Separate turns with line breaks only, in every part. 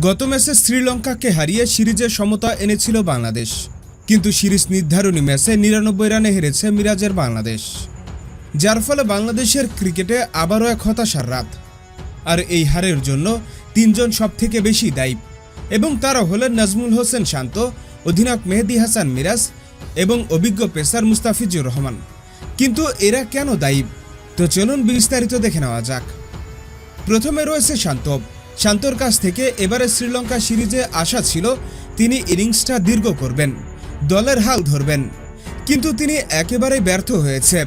গত ম্যাচে শ্রীলঙ্কাকে হারিয়ে সিরিজে সমতা এনেছিল বাংলাদেশ। কিন্তু সিরিজ নির্ধারণী ম্যাচে নিরানব্বই রানে হেরেছে মিরাজের বাংলাদেশ। যার ফলে বাংলাদেশের ক্রিকেটে আবারও এক হতাশার রাত। আর এই হারের জন্য তিনজন সবথেকে বেশি দায়ী। এবং তারা হলেন নাজমুল হোসেন শান্ত, অধিনায়ক মেহেদি হাসান মিরাজ এবং অভিজ্ঞ পেসার মুস্তাফিজুর রহমান। কিন্তু এরা কেন দায়ী? তো চলুন বিস্তারিত দেখে নেওয়া যাক। প্রথমে রয়েছে শান্ত শান্তর কাছ থেকে এবারে শ্রীলঙ্কা সিরিজে আশা ছিল তিনি ইনিংসটা দীর্ঘ করবেন, দলের হাল ধরবেন। কিন্তু তিনি একেবারেই ব্যর্থ হয়েছে।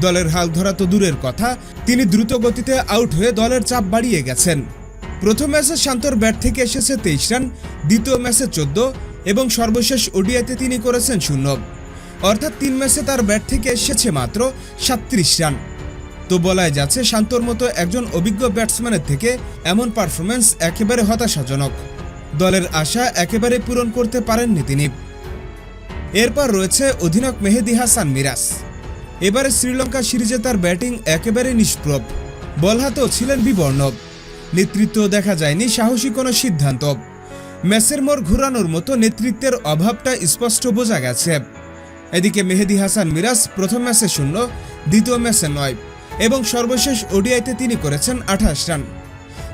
দলের হাল ধরা তো দূরের কথা, তিনি দ্রুত গতিতে আউট হয়ে দলের চাপ বাড়িয়ে গেছেন। প্রথম ম্যাচে শান্তর ব্যাট থেকে এসেছে তেইশ রান, দ্বিতীয় ম্যাচে চোদ্দ, এবং সর্বশেষ ওডিআইতে তিনি করেছেন শূন্য। অর্থাৎ তিন ম্যাচে তার ব্যাট থেকে এসেছে মাত্র সাত্রিশ রান। তো বলাই যাচ্ছে শান্তর মতো একজন অভিজ্ঞ ব্যাটসম্যানের থেকে এমন পারফরমেন্স একেবারে হতাশাজনক। দলের আশা একেবারে পূরণ করতে পারেননি তিনি। এরপর রয়েছে অধিনায়ক মেহেদি হাসান মিরাজ। এবারে শ্রীলঙ্কা সিরিজে তার ব্যাটিং একেবারে নিষ্প্রভ। বল হাতেও ছিলেন বিবর্ণ। নেতৃত্ব দেখা যায়নি সাহসী কোনো সিদ্ধান্ত। ম্যাচের মোড় ঘুরানোর মতো নেতৃত্বের অভাবটা স্পষ্ট বোঝা গেছে। এদিকে মেহেদি হাসান মিরাজ প্রথম ম্যাচে শূন্য, দ্বিতীয় ম্যাচে নয়। এবং সর্বশেষ ওডিআইতে তিনি করেছেন আঠাশ রান।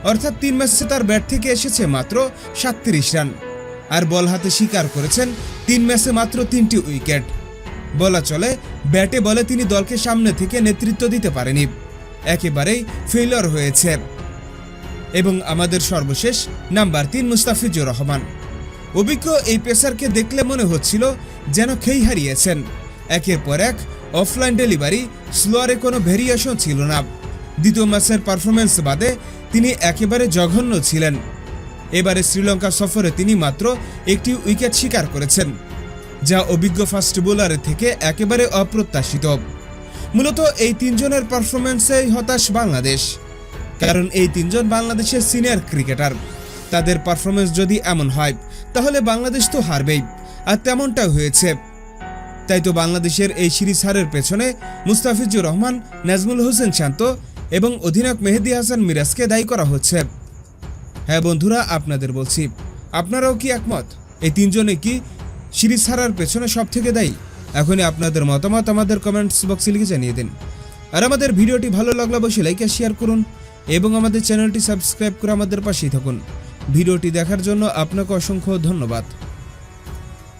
অর্থাৎ তিন ম্যাচে তার ব্যাট থেকে এসেছে মাত্র সাতত্রিশ রান। আর বল হাতে স্বীকার করেছেন তিন ম্যাচে মাত্র তিনটি উইকেট। বলা চলে, ব্যাটে বলে তিনি দলকে সামনে থেকে নেতৃত্ব দিতে পারেনি। একেবারেই ফেইলর হয়েছে। এবং আমাদের সর্বশেষ নাম্বার তিন মুস্তাফিজুর রহমান। অভিজ্ঞ এই পেসারকে দেখলে মনে হচ্ছিল যেন খেই হারিয়েছেন। একের পর এক অফলাইন ডেলিভারি স্লোয়ারে কোনো ভেরিয়েশন ছিল না। দ্বিতীয় ম্যাচের পারফরমেন্স বাদে তিনি একেবারে জঘন্য ছিলেন। এবারে শ্রীলঙ্কা সফরে তিনি মাত্র একটি উইকেট শিকার করেছেন, যা অভিজ্ঞ ফাস্ট বোলারের থেকে একেবারে অপ্রত্যাশিত। মূলত এই তিনজনের পারফরমেন্সেই হতাশ বাংলাদেশ, কারণ এই তিনজন বাংলাদেশের সিনিয়র ক্রিকেটার তাদের পারফরমেন্স যদি এমন হয়, তাহলে বাংলাদেশ তো হারবেই, আর তেমনটা হয়েছে। তাই তো বাংলাদেশের এই সিরিজ হারের পেছনে মুস্তাফিজুর রহমান, নাজমুল হোসেন শান্ত এবং অধিনায়ক মেহেদি হাসান মিরাজকে দায়ী করা হচ্ছে। হ্যাঁ বন্ধুরা, আপনাদের বলছি, আপনারাও কি একমত? এই তিনজনে কি সিরিজ হারার পেছনে সব থেকে দায়ী? এখনই আপনাদের মতামত আমাদের কমেন্টস বক্সে লিখে জানিয়ে দিন। আর আমাদের ভিডিওটি ভালো লাগলে অবশ্যই লাইক আর শেয়ার করুন এবং আমাদের চ্যানেলটি সাবস্ক্রাইব করে আমাদের পাশেই থাকুন। ভিডিওটি দেখার জন্য আপনাকে অসংখ্য ধন্যবাদ।